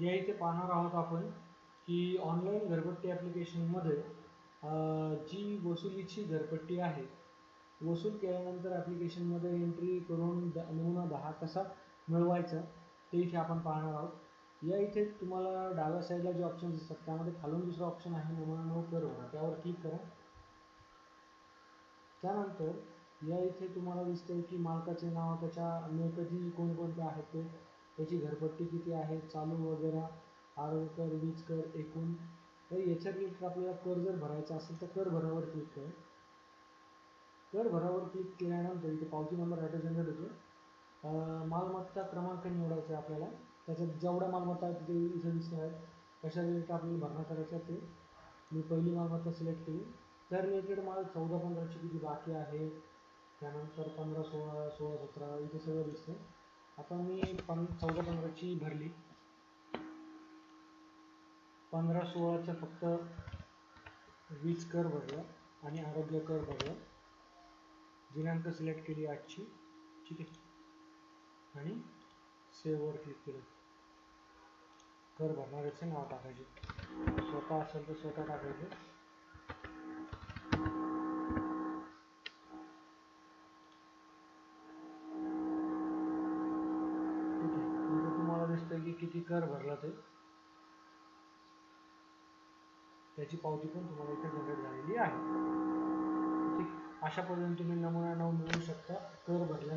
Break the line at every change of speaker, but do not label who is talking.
या इथे पाहणार आहोत आपण की ऑनलाईन घरपट्टी ॲप्लिकेशनमध्ये जी वसुलीची घरपट्टी आहे वसूल केल्यानंतर ॲप्लिकेशनमध्ये एंट्री करून द नमुना दहा कसा मिळवायचा ते इथे आपण पाहणार आहोत. या इथे तुम्हाला डाव्या साईडला जे ऑप्शन दिसतात त्यामध्ये खालून दुसरा ऑप्शन आहे नमुना नऊ कर त्यावर क्लिक करा. त्यानंतर या इथे तुम्हाला दिसतंय की मालकाचे नाव त्याच्या मिळकती कोणकोणत्या आहेत ते. त्याची घरपट्टी किती आहे चालू वगैरे आरोग्य कर वीज कर एकूण. तर याच्या रिलेटेड आपल्याला कर जर भरायचा असेल तर कर भरावर क्लिक कर. कर भरावर क्लिक केल्यानंतर इथे पावती नंबर ॲटो जनरेट होतो. मालमत्ता क्रमांक निवडायचा आहे आपल्याला. त्याच्यात जेवढ्या मालमत्ता आहेत तिथे इथे दिसणार आहेत कशा रिलेटेड आपल्याला भरणा करायचं ते मी पहिली मालमत्ता सिलेक्ट केली. त्या रिलेटेड मला चौदा पंधराची किती बाकी आहे? त्यानंतर पंधरा सोळा सोळा सतरा इथे सगळं दिसतं आता मी पं चौदा पंधराची भरली. पंधरा सोळाचं फक्त वीज कर भरला आणि आरोग्य कर भरला. दिनांक सिलेक्ट केली आजची ठीक आहे. आणि सेववर क्लिक केलं. कर भरणाऱ्याचं नाव टाकायचे. स्वतः असेल तर स्वतः टाकायचं ठीक आहे इथं तुम्हाला दिसतंय की किती कर भरला ते? त्याची पावती पण तुम्हाला इथे जनरेट झालेली आहे. ठीक. अशा पद्धतीने तुम्ही नमुना नाव मिळवू शकता. कर भरल्या